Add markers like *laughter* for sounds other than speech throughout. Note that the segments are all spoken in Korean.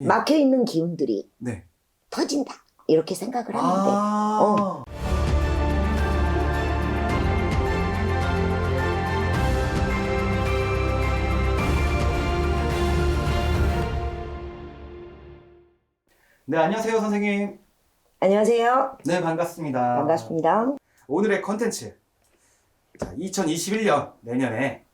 예. 막혀 있는 기운들이 네. 터진다. 이렇게 생각을 하는데 아. 네, 안녕하세요, 선생님. 안녕하세요. 네, 반갑습니다. 반갑습니다. 오늘의 컨텐츠. 자, 2021년 내년에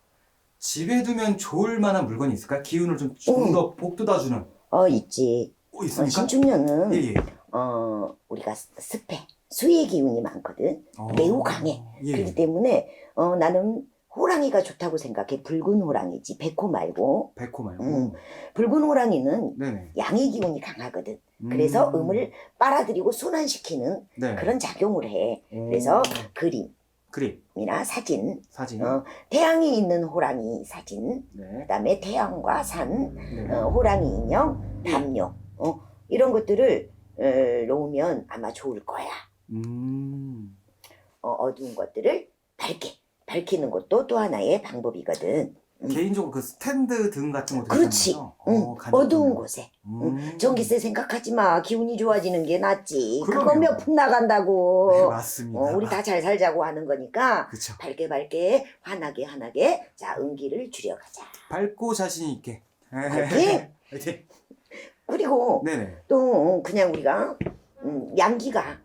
집에 두면 좋을 만한 물건이 있을까요? 기운을 좀좀 음. 더 복돋아주는. 어 있지. 어, 어, 있습니까? 신축년은 예, 예. 어 우리가 습해 수의 기운이 많거든. 어, 매우 강해. 예. 그렇기 때문에 어 나는 호랑이가 좋다고 생각해. 붉은 호랑이지 백호 말고. 백호 말고. 음. 붉은 호랑이는 네네. 양의 기운이 강하거든. 그래서 음. 음을 빨아들이고 순환시키는 네. 그런 작용을 해. 오. 그래서 그림 이나 그림, 사진, 사진. 어, 태양이 있는 호랑이 사진, 네. 그다음에 태양과 산, 네. 어, 호랑이 인형, 담요, 어, 이런 것들을 어, 놓으면 아마 좋을 거야. 음. 어, 어두운 것들을 밝게 밝히는 것도 또 하나의 방법이거든. 음. 개인적으로 그 스탠드 등 같은 것도 그렇지. 있잖아요. 응, 어, 어두운. 곳에 음. 전기세 생각하지 마. 기운이 좋아지는 게 낫지. 그럼요. 그거 몇 푼 나간다고. 네, 맞습니다. 어, 우리 다 잘 살자고 하는 거니까 그쵸. 밝게 밝게 환하게 환하게 자 은기를 줄여가자. 밝고 자신 있게. 화이팅! 화이팅! *laughs* 그리고 네네. 또 그냥 우리가 음, 양기가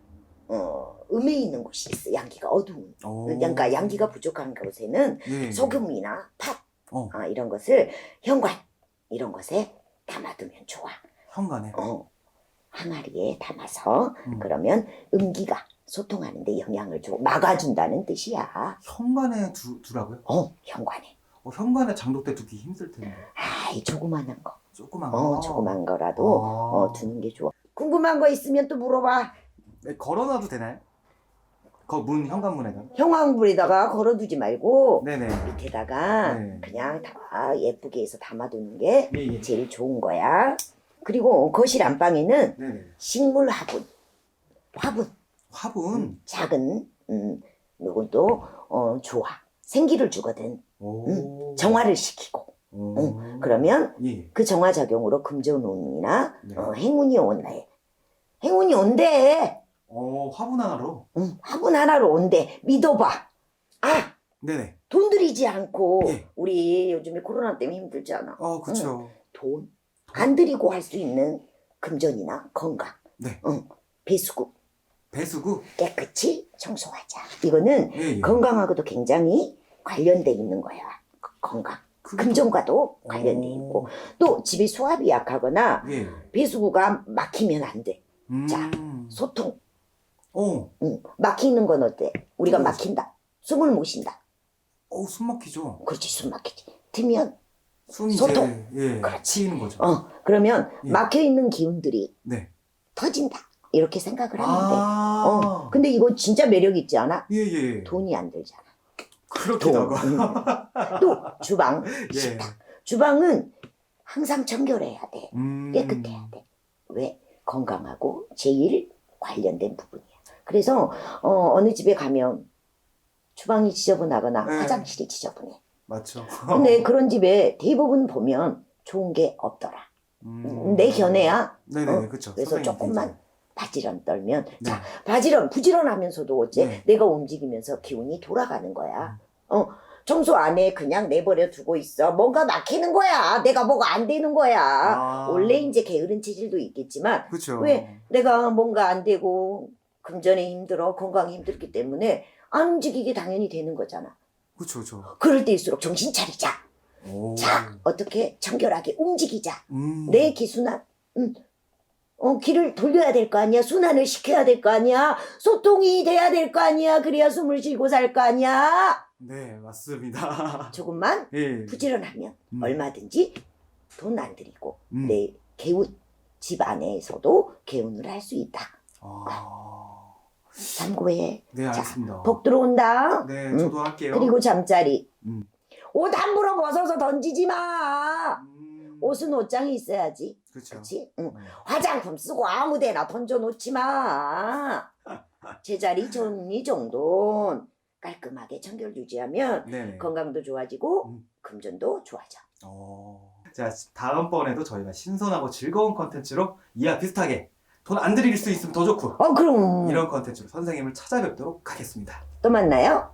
어, 음에 있는 곳이 있어. 양기가 어두운. 오. 그러니까 양기가 부족한 곳에는 네. 소금이나 팥 어. 아, 이런 것을 현관 이런 것에 담아두면 좋아. 현관에. 어, 항아리에 담아서 음. 그러면 음기가 소통하는데 영향을 줘 막아준다는 뜻이야. 현관에 두, 두라고요? 어, 현관에. 어, 현관에 장독대 두기 힘들 텐데. 아이 조그만한 거. 조그만 거. 어, 조그만 거라도 아. 어, 두는 게 좋아. 궁금한 거 있으면 또 물어봐. 네, 걸어놔도 되나요? 거문 현관문에다. 형광불에다가 걸어두지 말고 네네. 밑에다가 네. 그냥 다 예쁘게 해서 담아두는 게 예, 예. 제일 좋은 거야. 그리고 거실 안방에는 네네. 식물 화분, 화분, 화분. 음, 작은 음, 요것도 어, 좋아. 생기를 주거든. 오. 정화를 시키고. 오. 응. 그러면 예. 그 정화 작용으로 금전운이나 네. 어, 행운이 온대. 행운이 온대. 어, 화분 하나로. 응, 화분 하나로 온대. 믿어봐. 아, 네네. 돈 들이지 않고 예. 우리 요즘에 코로나 때문에 힘들잖아. 어, 그쵸. 돈 안 들이고 할 수 있는 금전이나 건강. 네. 응, 배수구 배수구. 깨끗이 청소하자. 이거는 예, 예. 건강하고도 굉장히 관련돼 있는 거야. 그 건강. 그게 금전과도 관련돼 오. 있고 또 집에 수압이 약하거나 예. 배수구가 막히면 안 돼. 음. 자, 소통. 어, 응. 막히는 건 어때? 우리가 그거지. 막힌다. 숨을 못 쉰다. 어, 숨 막히죠. 그렇지, 숨 막히지. 트면 숨이 소통. 이제 예, 그렇지. 치이는 거죠. 어 그러면 예. 막혀 있는 기운들이 네. 터진다. 이렇게 생각을 하는데. 아. 어, 근데 이거 진짜 매력 있지 않아? 예, 예. 돈이 안 들잖아. 그렇기도 돈. 음. 또 주방, *laughs* 예. 식탁. 주방은 항상 청결해야 돼. 음. 깨끗해야 돼. 왜? 건강하고 제일 관련된 부분이야. 그래서 어, 어느 집에 가면 주방이 지저분하거나 네. 화장실이 지저분해. 맞죠. 근데 *laughs* 그런 집에 대부분 보면 좋은 게 없더라. 음. 내 견해야. 네네, 어, 그쵸. 그래서 선생님 조금만. 바지런 떨면 네. 자 바지런 부지런하면서도 어째 네. 내가 움직이면서 기운이 돌아가는 거야. 어 청소 안에 그냥 내버려 두고 있어. 뭔가 막히는 거야. 내가 뭐가 안 되는 거야. 아. 원래 이제 게으른 체질도 있겠지만 그쵸. 왜? 내가 뭔가 안 되고 금전에 힘들어 건강이 힘들기 때문에 안 움직이게 당연히 되는 거잖아. 그쵸, 그쵸. 그럴 때일수록 정신 차리자. 오. 자 어떻게 청결하게 움직이자. 음. 내 기순환, 음, 어, 길을 돌려야 될 거 아니야. 순환을 시켜야 될 거 아니야. 소통이 돼야 될 거 아니야. 그래야 숨을 쉬고 살 거 아니야. 네, 맞습니다. *laughs* 조금만 예. 부지런하면 음. 얼마든지 돈 안 들이고 음. 내 개운 집 안에서도 개운을 할 수 있다. 아. 참고해. 네, 알겠습니다. 복 들어온다. 네, 음. 저도 할게요. 그리고 잠자리. 음. 옷 함부로 벗어서 던지지 마. 음. 옷은 옷장에 있어야지. 그쵸. 그렇지? 응. 음. 화장품 쓰고 아무데나 던져놓지 마. *laughs* 제자리 정리 정돈 깔끔하게 청결 유지하면 네네. 건강도 좋아지고 음. 금전도 좋아져. 어. 자, 다음번에도 저희가 신선하고 즐거운 컨텐츠로 이와 비슷하게 돈안 들일 수 있으면 더 좋고 어, 그럼 이런 컨텐츠로 선생님을 찾아뵙도록 하겠습니다. 또 만나요.